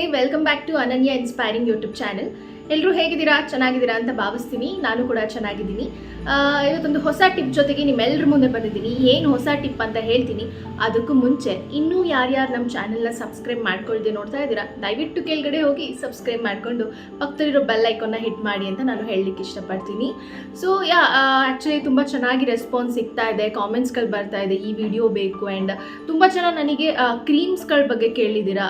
Namaste, welcome back to Ananya Inspiring YouTube channel. ಎಲ್ಲರೂ ಹೇಗಿದ್ದೀರಾ? ಚೆನ್ನಾಗಿದ್ದೀರಾ ಅಂತ ಭಾವಿಸ್ತೀನಿ. ನಾನು ಕೂಡ ಚೆನ್ನಾಗಿದ್ದೀನಿ. ಇವತ್ತೊಂದು ಹೊಸ ಟಿಪ್ ಜೊತೆಗೆ ನಿಮ್ಮೆಲ್ಲರ ಮುಂದೆ ಬಂದಿದ್ದೀನಿ. ಏನು ಹೊಸ ಟಿಪ್ ಅಂತ ಹೇಳ್ತೀನಿ. ಅದಕ್ಕೂ ಮುಂಚೆ ಇನ್ನೂ ಯಾರ್ಯಾರು ನಮ್ಮ ಚಾನೆಲ್ನ ಸಬ್ಸ್ಕ್ರೈಬ್ ಮಾಡ್ಕೊಳ್ದೆ ನೋಡ್ತಾ ಇದ್ದೀರಾ, ದಯವಿಟ್ಟು ಕೆಳಗಡೆ ಹೋಗಿ ಸಬ್ಸ್ಕ್ರೈಬ್ ಮಾಡಿಕೊಂಡು ಪಕ್ಕದಲ್ಲಿರೋ ಬೆಲ್ ಐಕನ್ನ ಹಿಟ್ ಮಾಡಿ ಅಂತ ನಾನು ಹೇಳಲಿಕ್ಕೆ ಇಷ್ಟಪಡ್ತೀನಿ. ಸೊ ಯಾ ಆ್ಯಕ್ಚುಲಿ ತುಂಬ ಚೆನ್ನಾಗಿ ರೆಸ್ಪಾನ್ಸ್ ಸಿಗ್ತಾ ಇದೆ. ಕಾಮೆಂಟ್ಸ್ಗಳು ಬರ್ತಾ ಇದೆ. ಈ ವಿಡಿಯೋ ಬೇಕು ಆ್ಯಂಡ್ ತುಂಬ ಜನ ನನಗೆ ಕ್ರೀಮ್ಸ್ಗಳ ಬಗ್ಗೆ ಕೇಳಿದ್ದೀರಾ.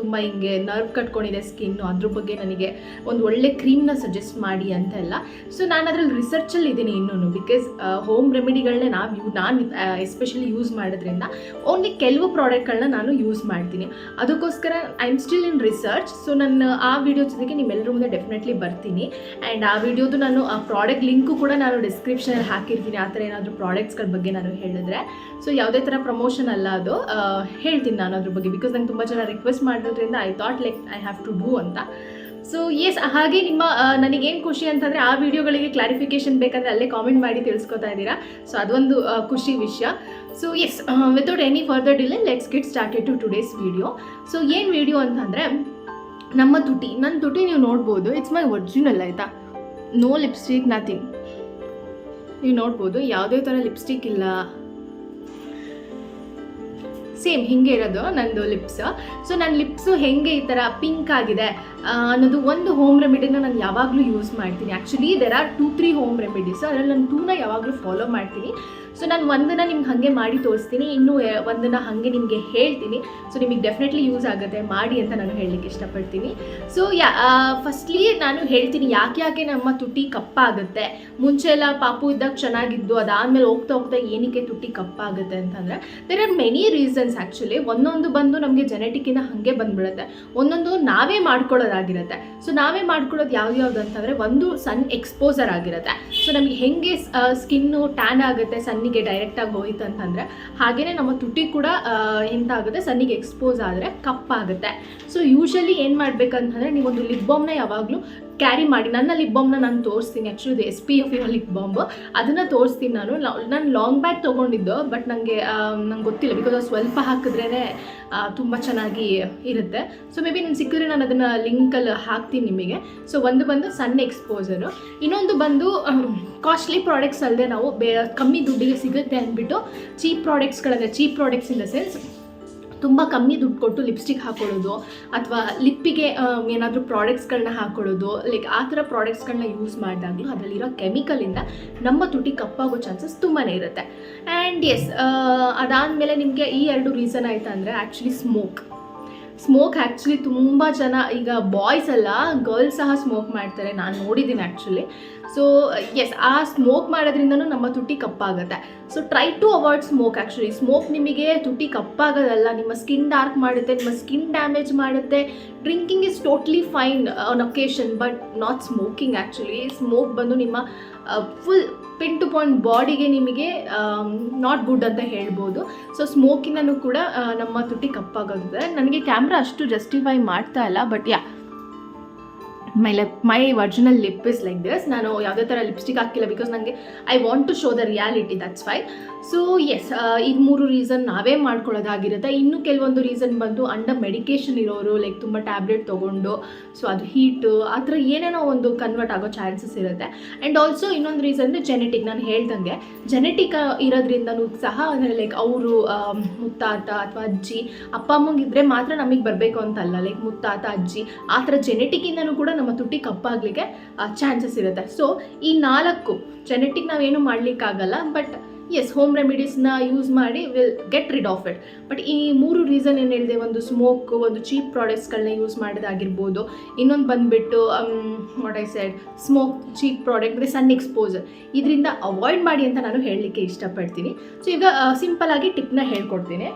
ತುಂಬ ಹಿಂಗೆ ನರ್ವ್ ಕಟ್ಕೊಂಡಿದೆ ಸ್ಕಿನ್ನು ಅದ್ರ ಬಗ್ಗೆ ನನಗೆ. ಒಂದು ಕ್ರೀಮ್ನ ಸಜೆಸ್ಟ್ ಮಾಡಿ ಅಂತ ಎಲ್ಲ ಸೊ ನಾನು ಅದ್ರಲ್ಲಿ ರಿಸರ್ಚಲ್ಲಿ ಇದ್ದೀನಿ ಇನ್ನೂ ಬಿಕಾಸ್ ಹೋಮ್ ರೆಮಿಡಿಗಳನ್ನೇ ನಾವು ಯೂ, ನಾನು ಎಸ್ಪೆಷಲಿ ಯೂಸ್ ಮಾಡೋದ್ರಿಂದ ಓನ್ಲಿ ಕೆಲವು ಪ್ರಾಡಕ್ಟ್ಗಳನ್ನ ನಾನು ಯೂಸ್ ಮಾಡ್ತೀನಿ. ಅದಕ್ಕೋಸ್ಕರ I am still in research so ನನ್ನ, ಆ ವಿಡಿಯೋ ಜೊತೆಗೆ ನಿಮ್ಮೆಲ್ಲರ ಮುಂದೆ ಡೆಫಿನೆಟ್ಲಿ ಬರ್ತೀನಿ. ಆ್ಯಂಡ್ ಆ ವಿಡಿಯೋದು ನಾನು, ಆ ಪ್ರಾಡಕ್ಟ್ ಲಿಂಕು ಕೂಡ ನಾನು ಡಿಸ್ಕ್ರಿಪ್ಷನಲ್ಲಿ ಹಾಕಿರ್ತೀನಿ. ಆ ಥರ ಏನಾದರೂ ಪ್ರಾಡಕ್ಟ್ಸ್ಗಳ ಬಗ್ಗೆ ನಾನು ಹೇಳಿದ್ರೆ. ಸೊ ಯಾವುದೇ ಥರ ಪ್ರಮೋಷನ್ ಅಲ್ಲ ಅದು. ಹೇಳ್ತೀನಿ ನಾನು ಅದ್ರ ಬಗ್ಗೆ. ಬಿಕಾಸ್ ನಂಗೆ ತುಂಬ ಜನ ರಿಕ್ವೆಸ್ಟ್ ಮಾಡೋದ್ರಿಂದ I thought like I have to do ಅಂತ. ಸೊ ಎಸ್ ಹಾಗೆ ನಿಮ್ಮ ನನಗೇನು ಖುಷಿ ಅಂತಂದರೆ ಆ ವಿಡಿಯೋಗಳಿಗೆ ಕ್ಲಾರಿಫಿಕೇಶನ್ ಬೇಕಂದರೆ ಅಲ್ಲೇ ಕಾಮೆಂಟ್ ಮಾಡಿ ತಿಳಿಸ್ಕೊತಾ ಇದ್ದೀರಾ. ಸೊ ಅದೊಂದು ಖುಷಿ ವಿಷಯ. So yes without any further delay let's get started to today's video so ಏನು ವಿಡಿಯೋ ಅಂತಂದರೆ, ನಮ್ಮ ತುಟಿ ನನ್ನ ತುಟಿ ನೀವು ನೋಡ್ಬೋದು ಇಟ್ಸ್ ಮೈ ಒರಿಜಿನಲ್ ಆಯಿತಾ? ನೋ ಲಿಪ್ಸ್ಟಿಕ್ ನಥಿಂಗ್ ನೀವು ನೋಡ್ಬೋದು, ಯಾವುದೇ ಥರ ಲಿಪ್ಸ್ಟಿಕ್ ಇಲ್ಲ. ಸೇಮ್ ಹಿಂಗೆ ಇರೋದು ನಂದು ಲಿಪ್ಸ್ ಸೊ ನನ್ನ ಲಿಪ್ಸು ಹೆಂಗೆ ಈ ಥರ ಪಿಂಕ್ ಆಗಿದೆ ಅನ್ನೋದು ಒಂದು ಹೋಮ್ ರೆಮಿಡಿನ ನಾನು ಯಾವಾಗಲೂ ಯೂಸ್ ಮಾಡ್ತೀನಿ. Actually there are two three home remedies ಅದರಲ್ಲಿ ನಾನು ಟೂನ ಯಾವಾಗಲೂ ಫಾಲೋ ಮಾಡ್ತೀನಿ. ಸೊ ನಾನು ಒಂದನ್ನು ನಿಮ್ಗೆ ಹಾಗೆ ಮಾಡಿ ತೋರಿಸ್ತೀನಿ. ಇನ್ನೂ ಒಂದನ್ನು ಹಾಗೆ ನಿಮಗೆ ಹೇಳ್ತೀನಿ. ಸೊ ನಿಮಗೆ ಡೆಫಿನೆಟ್ಲಿ ಯೂಸ್ ಆಗುತ್ತೆ ಮಾಡಿ ಅಂತ ನಾನು ಹೇಳಲಿಕ್ಕೆ ಇಷ್ಟಪಡ್ತೀನಿ. ಸೊ ಯಾ ಫಸ್ಟ್ಲಿ ನಾನು ಹೇಳ್ತೀನಿ ಯಾಕೆ ಯಾಕೆ ನಮ್ಮ ತುಟಿ ಕಪ್ಪಾಗುತ್ತೆ? ಮುಂಚೆ ಎಲ್ಲ ಪಾಪು ಇದ್ದಾಗ ಚೆನ್ನಾಗಿದ್ದು ಅದಾದಮೇಲೆ ಹೋಗ್ತಾ ಹೋಗ್ತಾ ಏನಕ್ಕೆ ತುಟಿ ಕಪ್ಪಾಗುತ್ತೆ ಅಂತಂದರೆ there are many reasons actually ಒಂದೊಂದು ಬಂದು ನಮಗೆ ಜೆನೆಟಿಕ್ಕಿಂದ ಹಾಗೆ ಬಂದ್ಬಿಡುತ್ತೆ. ಒಂದೊಂದು ನಾವೇ ಮಾಡ್ಕೊಳ್ಳೋದಾಗಿರುತ್ತೆ. ಸೊ ನಾವೇ ಮಾಡ್ಕೊಳ್ಳೋದು ಯಾವ್ದು ಅಂತಂದರೆ, ಒಂದು ಸನ್ ಎಕ್ಸ್ಪೋಸರ್ ಆಗಿರುತ್ತೆ. ಸೊ ನಮಗೆ ಹೆಂಗೆ ಸ್ಕಿನ್ನು ಟ್ಯಾನ್ ಆಗುತ್ತೆ ಸನ್ನಿಗೆ ಡೈರೆಕ್ಟಾಗಿ ಹೋಯ್ತು ಅಂತಂದರೆ ಹಾಗೆಯೇ ನಮ್ಮ ತುಟಿ ಕೂಡ ಎಂತಾಗುತ್ತೆ ಸನ್ನಿಗೆ ಎಕ್ಸ್ಪೋಸ್ ಆದರೆ ಕಪ್ಪಾಗುತ್ತೆ. ಸೊ ಯೂಶಲಿ ಏನು ಮಾಡಬೇಕಂತಂದರೆ, ನೀವೊಂದು ಲಿಪ್ ಬಾಮ್ನ ಯಾವಾಗಲೂ ಕ್ಯಾರಿ ಮಾಡಿ ನನ್ನ ಲಿಪ್ ಬಾಮ್ನ ನಾನು ತೋರಿಸ್ತೀನಿ. ಆ್ಯಕ್ಚುಲಿ ಇದು ಎಸ್ ಪಿ ಎಫ್ ಇರೋ ಲಿಪ್ ಬಾಂಬ್ ಅದನ್ನು ತೋರಿಸ್ತೀನಿ ನಾನು. ನಾನು ಲಾಂಗ್ ಬ್ಯಾಗ್ ತೊಗೊಂಡಿದ್ದು ಬಟ್ ನನಗೆ ನಂಗೆ ಗೊತ್ತಿಲ್ಲ. ಬಿಕಾಸ್ ಅದು ಸ್ವಲ್ಪ ಹಾಕಿದ್ರೇ ತುಂಬ ಚೆನ್ನಾಗಿ ಇರುತ್ತೆ. ಸೊ ಮೇ ಬಿ ನಾನು ಸಿಕ್ಕಿದ್ರೆ ನಾನು ಅದನ್ನು ಲಿಂಕಲ್ಲಿ ಹಾಕ್ತೀನಿ ನಿಮಗೆ. ಸೊ ಒಂದು ಬಂದು ಸಣ್ಣ ಎಕ್ಸ್ಪೋಸರು ಇನ್ನೊಂದು ಬಂದು ಕಾಸ್ಟ್ಲಿ ಪ್ರಾಡಕ್ಟ್ಸ್ ಅಲ್ಲದೆ ನಾವು ಬೇ, ಕಮ್ಮಿ ದುಡ್ಡಿಗೆ ಸಿಗುತ್ತೆ ಅಂದ್ಬಿಟ್ಟು cheap ಪ್ರಾಡಕ್ಟ್ಸ್ಗಳಂದರೆ cheap products in the sense ತುಂಬ ಕಮ್ಮಿ ದುಡ್ಡು ಕೊಟ್ಟು ಲಿಪ್ಸ್ಟಿಕ್ ಹಾಕೊಳ್ಳೋದು ಅಥವಾ ಲಿಪ್ಪಿಗೆ ಏನಾದರೂ ಪ್ರಾಡಕ್ಟ್ಸ್ಗಳನ್ನ ಹಾಕೊಳ್ಳೋದು ಲೈಕ್ ಆ ಥರ ಪ್ರಾಡಕ್ಟ್ಸ್ಗಳನ್ನ ಯೂಸ್ ಮಾಡಿದಾಗಲೂ ಅದರಲ್ಲಿರೋ ಕೆಮಿಕಲಿಂದ ನಮ್ಮ ತುಟಿ ಕಪ್ಪಾಗೋ ಚಾನ್ಸಸ್ ತುಂಬಾ ಇರುತ್ತೆ. ಆ್ಯಂಡ್ ಎಸ್ ಅದಾದಮೇಲೆ ನಿಮಗೆ ಈ ಎರಡು ರೀಸನ್ ಆಯಿತು ಅಂದರೆ ಆ್ಯಕ್ಚುಲಿ ಸ್ಮೋಕ್ ಸ್ಮೋಕ್ ಆ್ಯಕ್ಚುಲಿ ತುಂಬ ಜನ ಈಗ ಬಾಯ್ಸ್ ಅಲ್ಲ ಗರ್ಲ್ಸ್ ಸಹ ಸ್ಮೋಕ್ ಮಾಡ್ತಾರೆ. ನಾನು ನೋಡಿದ್ದೀನಿ ಆ್ಯಕ್ಚುಲಿ ಸೊ ಎಸ್ ಆ ಸ್ಮೋಕ್ ಮಾಡೋದ್ರಿಂದನೂ ನಮ್ಮ ತುಟಿ ಕಪ್ಪಾಗುತ್ತೆ. So try to avoid smoke actually smoke ನಿಮಗೆ ತುಟಿ ಕಪ್ಪಾಗೋದಲ್ಲ. ನಿಮ್ಮ ಸ್ಕಿನ್ ಡಾರ್ಕ್ ಮಾಡುತ್ತೆ, ನಿಮ್ಮ ಸ್ಕಿನ್ ಡ್ಯಾಮೇಜ್ ಮಾಡುತ್ತೆ. Drinking is totally fine on occasion but not smoking actually smoke ಬಂದು ನಿಮ್ಮ ಫುಲ್ ಪಿನ್ ಟು ಪಾಯಿಂಟ್ ಬಾಡಿಗೆ ನಿಮಗೆ ನಾಟ್ ಗುಡ್ ಅಂತ ಹೇಳ್ಬೋದು. ಸೊ ಸ್ಮೋಕಿನೂ ಕೂಡ ನಮ್ಮ ತುಟಿ ಕಪ್ಪಾಗುತ್ತೆ ನನಗೆ ಕ್ಯಾಮ್ರಾ ಅಷ್ಟು ಜಸ್ಟಿಫೈ ಮಾಡ್ತಾ ಇಲ್ಲ but ya my lip my original lip is like this ನಾನು ಯಾವುದೇ ಥರ ಲಿಪ್ಸ್ಟಿಕ್ ಹಾಕಿಲ್ಲ ಬಿಕಾಸ್ ನನಗೆ I want to show the reality that's why so yes ಈ ಮೂರು ರೀಸನ್ ನಾವೇ ಮಾಡ್ಕೊಳ್ಳೋದಾಗಿರುತ್ತೆ. ಇನ್ನು ಕೆಲವೊಂದು ರೀಸನ್ ಬಂದು ಅಂಡರ್ ಮೆಡಿಕೇಶನ್ ಇರೋರು ಲೈಕ್ ತುಂಬ ಟ್ಯಾಬ್ಲೆಟ್ ತೊಗೊಂಡು ಸೊ ಅದು ಹೀಟು ಆ ಥರ ಏನೇನೋ ಒಂದು ಕನ್ವರ್ಟ್ ಆಗೋ ಚಾನ್ಸಸ್ ಇರುತ್ತೆ. ಆ್ಯಂಡ್ ಆಲ್ಸೋ ಇನ್ನೊಂದು ರೀಸನ್ ಜೆನೆಟಿಕ್ ನಾನು ಹೇಳ್ದಂಗೆ ಜೆನೆಟಿಕ್ ಇರೋದ್ರಿಂದನೂ ಸಹ, ಅಂದರೆ ಲೈಕ್ ಅವರು ಮುತ್ತಾತ ಅಥವಾ ಅಜ್ಜಿ, ಅಪ್ಪ ಅಮ್ಮಂಗಿದ್ರೆ ಮಾತ್ರ ನಮಗೆ ಬರಬೇಕು ಅಂತಲ್ಲ ಲೈಕ್ ಮುತ್ತಾತ, ಅಜ್ಜಿ, ಆ ಥರ ಜೆನೆಟಿಕ್ಕಿಂದನೂ ಕೂಡ ನಮ್ಮ ತುಟಿ ಕಪ್ಪಾಗಲಿಕ್ಕೆ ಚಾನ್ಸಸ್ ಇರುತ್ತೆ. ಸೊ ಈ ನಾಲ್ಕು ಜೆನೆಟಿಕ್ ನಾವೇನು ಮಾಡಲಿಕ್ಕಾಗಲ್ಲ ಬಟ್ ಎಸ್ ಹೋಮ್ ರೆಮಿಡೀಸ್ನ ಯೂಸ್ ಮಾಡಿ will get rid of it but ಈ ಮೂರು ರೀಸನ್ ಏನು ಹೇಳಿದೆ, ಒಂದು ಸ್ಮೋಕ್ ಒಂದು ಚೀಪ್ ಪ್ರಾಡಕ್ಟ್ಸ್ಗಳನ್ನ ಯೂಸ್ ಮಾಡೋದಾಗಿರ್ಬೋದು. ಇನ್ನೊಂದು ಬಂದುಬಿಟ್ಟು what I said smoke cheap product ಮತ್ತು ಸನ್ ಎಕ್ಸ್ಪೋಸರ್ ಇದರಿಂದ ಅವಾಯ್ಡ್ ಮಾಡಿ ಅಂತ ನಾನು ಹೇಳಲಿಕ್ಕೆ ಇಷ್ಟಪಡ್ತೀನಿ. ಸೊ ಈಗ ಸಿಂಪಲ್ ಆಗಿ ಟಿಪ್ನ ಹೇಳ್ಕೊಡ್ತೀನಿ.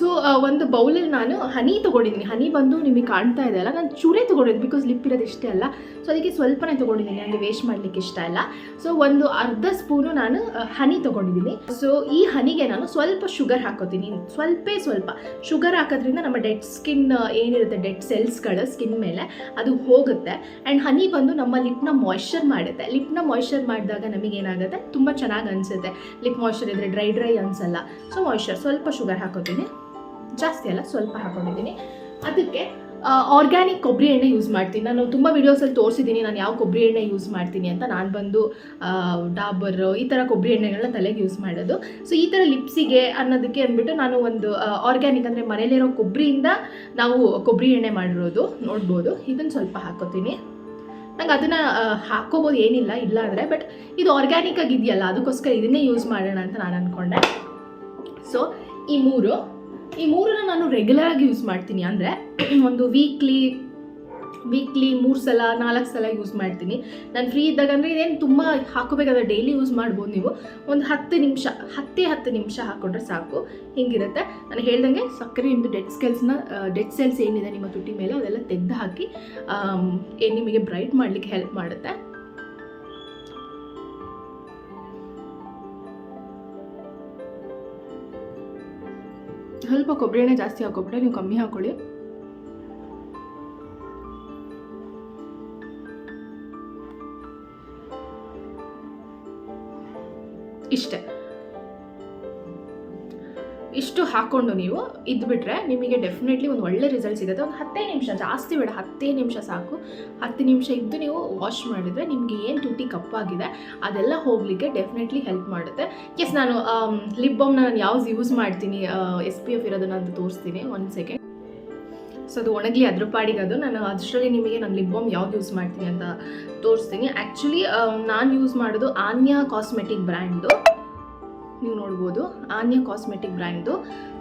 ಸೊ ಒಂದು ಬೌಲಲ್ಲಿ ನಾನು ಹನಿ ತೊಗೊಂಡಿದ್ದೀನಿ. ಹನಿ ಬಂದು ನಿಮಗೆ ಕಾಣ್ತಾ ಇದೆ ಅಲ್ಲ? ನಾನು ಚೂರೇ ತೊಗೊಂಡಿದ್ದು ಬಿಕಾಸ್ ಲಿಪ್ ಇರೋದು ಇಷ್ಟೇ ಅಲ್ಲ. ಸೊ ಅದಕ್ಕೆ ಸ್ವಲ್ಪನೇ ತೊಗೊಂಡಿದ್ದೀನಿ. ನನಗೆ ವೇಸ್ಟ್ ಮಾಡಲಿಕ್ಕೆ ಇಷ್ಟ ಇಲ್ಲ. ಸೊ ಒಂದು ಅರ್ಧ ಸ್ಪೂನು ನಾನು ಹನಿ ತೊಗೊಂಡಿದ್ದೀನಿ. ಸೊ ಈ ಹನಿಗೆ ನಾನು ಸ್ವಲ್ಪ ಶುಗರ್ ಹಾಕೋತೀನಿ. ಸ್ವಲ್ಪೇ ಸ್ವಲ್ಪ. ಶುಗರ್ ಹಾಕೋದ್ರಿಂದ ನಮ್ಮ ಡೆಡ್ ಸ್ಕಿನ್ ಏನಿರುತ್ತೆ? ಡೆಡ್ ಸೆಲ್ಸ್ಗಳು ಸ್ಕಿನ್ ಮೇಲೆ ಅದು ಹೋಗುತ್ತೆ. ಆ್ಯಂಡ್ ಹನಿ ಬಂದು ನಮ್ಮ ಲಿಪ್ನ ಮಾಯ್ಶ್ಚರ್ ಮಾಡುತ್ತೆ. ಲಿಪ್ನ ಮಾಯ್ಶ್ಚರ್ ಮಾಡಿದಾಗ ನಮಗೇನಾಗುತ್ತೆ ತುಂಬ ಚೆನ್ನಾಗಿ ಅನಿಸುತ್ತೆ. ಲಿಪ್ ಮಾಯ್ಶ್ಚರ್ ಇದ್ದರೆ ಡ್ರೈ ಡ್ರೈ ಅನಿಸಲ್ಲ. ಸೊ ಮಾಯ್ಶ್ಚರ್ ಸ್ವಲ್ಪ ಶುಗರ್ ಹಾಕೋತೀನಿ. ಜಾಸ್ತಿ ಅಲ್ಲ, ಸ್ವಲ್ಪ ಹಾಕೊಂಡಿದ್ದೀನಿ. ಅದಕ್ಕೆ ಆರ್ಗ್ಯಾನಿಕ್ ಕೊಬ್ಬರಿ ಎಣ್ಣೆ ಯೂಸ್ ಮಾಡ್ತೀನಿ. ನಾನು ತುಂಬ ವೀಡಿಯೋಸಲ್ಲಿ ತೋರಿಸಿದ್ದೀನಿ ನಾನು ಯಾವ ಕೊಬ್ಬರಿ ಎಣ್ಣೆ ಯೂಸ್ ಮಾಡ್ತೀನಿ ಅಂತ. ನಾನು ಬಂದು ಡಾಬರ್, ಈ ಥರ ಕೊಬ್ಬರಿ ಎಣ್ಣೆಗಳನ್ನ ತಲೆಗೆ ಯೂಸ್ ಮಾಡೋದು. ಸೊ ಈ ಥರ ಲಿಪ್ಸಿಗೆ ಅನ್ನೋದಕ್ಕೆ ಅಂದ್ಬಿಟ್ಟು ನಾನು ಒಂದು ಆರ್ಗ್ಯಾನಿಕ್ ಅಂದರೆ ಮನೇಲಿರೋ ಕೊಬ್ಬರಿಯಿಂದ ನಾವು ಕೊಬ್ಬರಿ ಎಣ್ಣೆ ಮಾಡಿರೋದು. ನೋಡ್ಬೋದು. ಇದನ್ನು ಸ್ವಲ್ಪ ಹಾಕೋತೀನಿ. ನಂಗೆ ಅದನ್ನು ಹಾಕೋಬೋದು ಏನಿಲ್ಲ, ಇಲ್ಲ ಅಂದರೆ. ಬಟ್ ಇದು ಆರ್ಗ್ಯಾನಿಕ್ ಆಗಿದೆಯಲ್ಲ, ಅದಕ್ಕೋಸ್ಕರ ಇದನ್ನೇ ಯೂಸ್ ಮಾಡೋಣ ಅಂತ ನಾನು ಅಂದ್ಕೊಂಡೆ ಸೊ ಈ ಮೂರು ಈ ಮೂರನ್ನ ನಾನು ರೆಗ್ಯುಲರ್ ಆಗಿ ಯೂಸ್ ಮಾಡ್ತೀನಿ. ಅಂದರೆ ಒಂದು ವೀಕ್ಲಿ ವೀಕ್ಲಿ ಮೂರು ಸಲ, ನಾಲ್ಕು ಸಲ ಯೂಸ್ ಮಾಡ್ತೀನಿ. ನಾನು ಫ್ರೀ ಇದ್ದಾಗ ಅಂದರೆ ಇದೇನು ತುಂಬ ಹಾಕೋಬೇಕಾದ್ರೆ ಡೈಲಿ ಯೂಸ್ ಮಾಡ್ಬೋದು ನೀವು. ಒಂದು ಹತ್ತು ನಿಮಿಷ, ಹತ್ತೇ ಹತ್ತು ನಿಮಿಷ ಹಾಕ್ಕೊಂಡ್ರೆ ಸಾಕು. ಹಿಂಗಿರುತ್ತೆ. ನಾನು ಹೇಳ್ದಂಗೆ ಸಕ್ಕರೆ ನಿಮ್ಮದು ಡೆಡ್ ಸ್ಕೆಲ್ಸ್ನ ಡೆಡ್ ಸೆಲ್ಸ್ ಏನಿದೆ ನಿಮ್ಮ ತುಟಿ ಮೇಲೆ, ಅದೆಲ್ಲ ತೆಗೆದು ಹಾಕಿ ನಿಮಗೆ ಬ್ರೈಟ್ ಮಾಡಲಿಕ್ಕೆ ಹೆಲ್ಪ್ ಮಾಡುತ್ತೆ. ಸ್ವಲ್ಪ ಕೊಬ್ಬರಿ ಎಣ್ಣೆ ಜಾಸ್ತಿ ಹಾಕೊಬಿಟ್ರೆ ನೀವು ಕಮ್ಮಿ ಹಾಕೊಳ್ಳಿ. ಇಷ್ಟೇ. ಇಷ್ಟು ಹಾಕ್ಕೊಂಡು ನೀವು ಇದ್ಬಿಟ್ರೆ ನಿಮಗೆ ಡೆಫಿನೆಟ್ಲಿ ಒಂದು ಒಳ್ಳೆ ರಿಸಲ್ಟ್ ಸಿಗುತ್ತೆ. ಒಂದು ಹತ್ತೇ ನಿಮಿಷ, ಜಾಸ್ತಿ ಬೇಡ, ಹತ್ತೇ ನಿಮಿಷ ಸಾಕು. ಹತ್ತು ನಿಮಿಷ ಇದ್ದು ನೀವು ವಾಶ್ ಮಾಡಿದರೆ ನಿಮಗೆ ಏನು ತುಟಿ ಕಪ್ಪಾಗಿದೆ, ಅದೆಲ್ಲ ಹೋಗಲಿಕ್ಕೆ ಡೆಫಿನೆಟ್ಲಿ ಹೆಲ್ಪ್ ಮಾಡುತ್ತೆ. ಎಸ್ ನಾನು ಲಿಪ್ ಬಾಮ್ನ ನಾನು ಯಾವ್ದು ಯೂಸ್ ಮಾಡ್ತೀನಿ ಎಸ್ ಪಿ ಎಫ್ ಇರೋದನ್ನ ಅಂತ ತೋರಿಸ್ತೀನಿ ಒಂದು ಸೆಕೆಂಡ್ ಸೊ ಅದು ಒಣಗಲಿ ಅದ್ರ ಪಾಡಿಗೆ ಅದು. ನಾನು ಅದರಲ್ಲಿ ನಿಮಗೆ ನಾನು ಲಿಪ್ ಬಾಮ್ ಯಾವ್ದು ಯೂಸ್ ಮಾಡ್ತೀನಿ ಅಂತ ತೋರಿಸ್ತೀನಿ. ಆ್ಯಕ್ಚುಲಿ ನಾನು ಯೂಸ್ ಮಾಡೋದು ಆನ್ಯಾ ಕಾಸ್ಮೆಟಿಕ್ ಬ್ರ್ಯಾಂಡ್ದು ನೀವು ನೋಡ್ಬೋದು, ಆನ್ಯ ಕಾಸ್ಮೆಟಿಕ್ ಬ್ರ್ಯಾಂಡ್ದು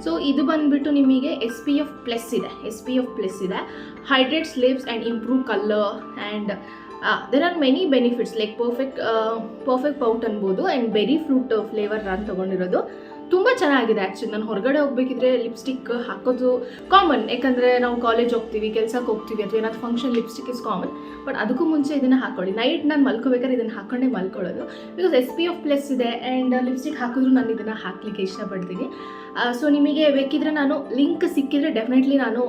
ಸೊ ಇದು ಬಂದುಬಿಟ್ಟು ನಿಮಗೆ ಎಸ್ ಪಿ ಎಫ್ ಪ್ಲಸ್ ಇದೆ. ಎಸ್ ಪಿ ಎಫ್ ಪ್ಲಸ್ ಇದೆ. Hydrates lips and improve colour and there are many benefits like perfect perfect pout ಅನ್ಬೋದು ಆ್ಯಂಡ್ ಬೆರಿ ಫ್ರೂಟ್ ಫ್ಲೇವರ್ ನಾನು ತೊಗೊಂಡಿರೋದು. ತುಂಬ ಚೆನ್ನಾಗಿದೆ ಆ್ಯಕ್ಚುಲಿ ನಾನು ಹೊರಗಡೆ ಹೋಗ್ಬೇಕಿದ್ರೆ ಲಿಪ್ಸ್ಟಿಕ್ ಹಾಕೋದು ಕಾಮನ್ ಯಾಕಂದರೆ ನಾವು ಕಾಲೇಜ್ ಹೋಗ್ತೀವಿ, ಕೆಲ್ಸಕ್ಕೆ ಹೋಗ್ತೀವಿ ಅಥವಾ ಏನಾದ್ರು function lipstick is common but ಅದಕ್ಕೂ ಮುಂಚೆ ಇದನ್ನು ಹಾಕೊಳ್ಳಿ. ನೈಟ್ ನಾನು ಮಲ್ಕೋಬೇಕಾದ್ರೆ ಇದನ್ನು ಹಾಕೊಂಡೇ ಮಲ್ಕೊಳ್ಳೋದು. Because S P F plus ಇದೆ ಆ್ಯಂಡ್ ಲಿಪ್ಸ್ಟಿಕ್ ಹಾಕಿದ್ರು ನಾನು ಇದನ್ನು ಹಾಕಲಿಕ್ಕೆ ಇಷ್ಟಪಡ್ತೀನಿ. ಸೊ ನಿಮಗೆ ಬೇಕಿದ್ರೆ ನಾನು ಲಿಂಕ್ ಸಿಕ್ಕಿದ್ರೆ ಡೆಫಿನೆಟ್ಲಿ ನಾನು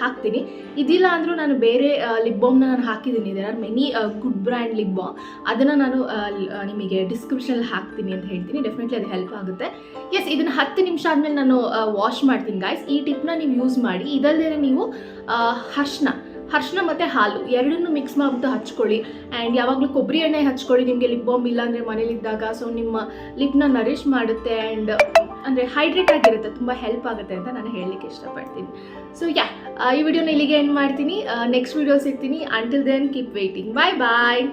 ಹಾಕ್ತೀನಿ. ಇದಿಲ್ಲ ಅಂದರೂ ನಾನು ಬೇರೆ ಲಿಪ್ ಬಾಮ್ನ ನಾನು ಹಾಕಿದ್ದೀನಿ. There are many good brand lip balm ಅದನ್ನು ನಾನು ನಿಮಗೆ ಡಿಸ್ಕ್ರಿಪ್ಷನಲ್ಲಿ ಹಾಕ್ತೀನಿ ಅಂತ ಹೇಳ್ತೀನಿ. ಡೆಫಿನೆಟ್ಲಿ ಅದು ಹೆಲ್ಪ್ ಆಗುತ್ತೆ. ಎಸ್ ಇದನ್ನು ಹತ್ತು ನಿಮಿಷ ಆದಮೇಲೆ ನಾನು ವಾಶ್ ಮಾಡ್ತೀನಿ ಗಾಯ್ಸ್ ಈ ಟಿಪ್ನ ನೀವು ಯೂಸ್ ಮಾಡಿ. ಇದಲ್ಲದೆ ನೀವು ಆ, ಅರ್ಶಿನ ಮತ್ತು ಹಾಲು ಎರಡನ್ನೂ ಮಿಕ್ಸ್ ಮಾಡಿಬಿಟ್ಟು ಹಚ್ಕೊಳ್ಳಿ. ಆ್ಯಂಡ್ ಯಾವಾಗಲೂ ಕೊಬ್ಬರಿ ಎಣ್ಣೆ ಹಚ್ಕೊಳ್ಳಿ, ನಿಮಗೆ ಲಿಪ್ ಬಾಮ್ ಇಲ್ಲ ಅಂದರೆ ಮನೇಲಿದ್ದಾಗ. ಸೊ ನಿಮ್ಮ ಲಿಪ್ನ ನರಿಷ್ ಮಾಡುತ್ತೆ ಆ್ಯಂಡ್ ಅಂದರೆ ಹೈಡ್ರೇಟ್ ಆಗಿರುತ್ತೆ, ತುಂಬ ಹೆಲ್ಪ್ ಆಗುತ್ತೆ ಅಂತ ನಾನು ಹೇಳಲಿಕ್ಕೆ ಇಷ್ಟಪಡ್ತೀನಿ. ಸೊ ಯಾ ಈ ವಿಡಿಯೋನ ಇಲ್ಲಿಗೆ ಎಂಡ್ ಮಾಡ್ತೀನಿ. ನೆಕ್ಸ್ಟ್ ವಿಡಿಯೋ ಸಿಗ್ತೀನಿ until then keep waiting bye bye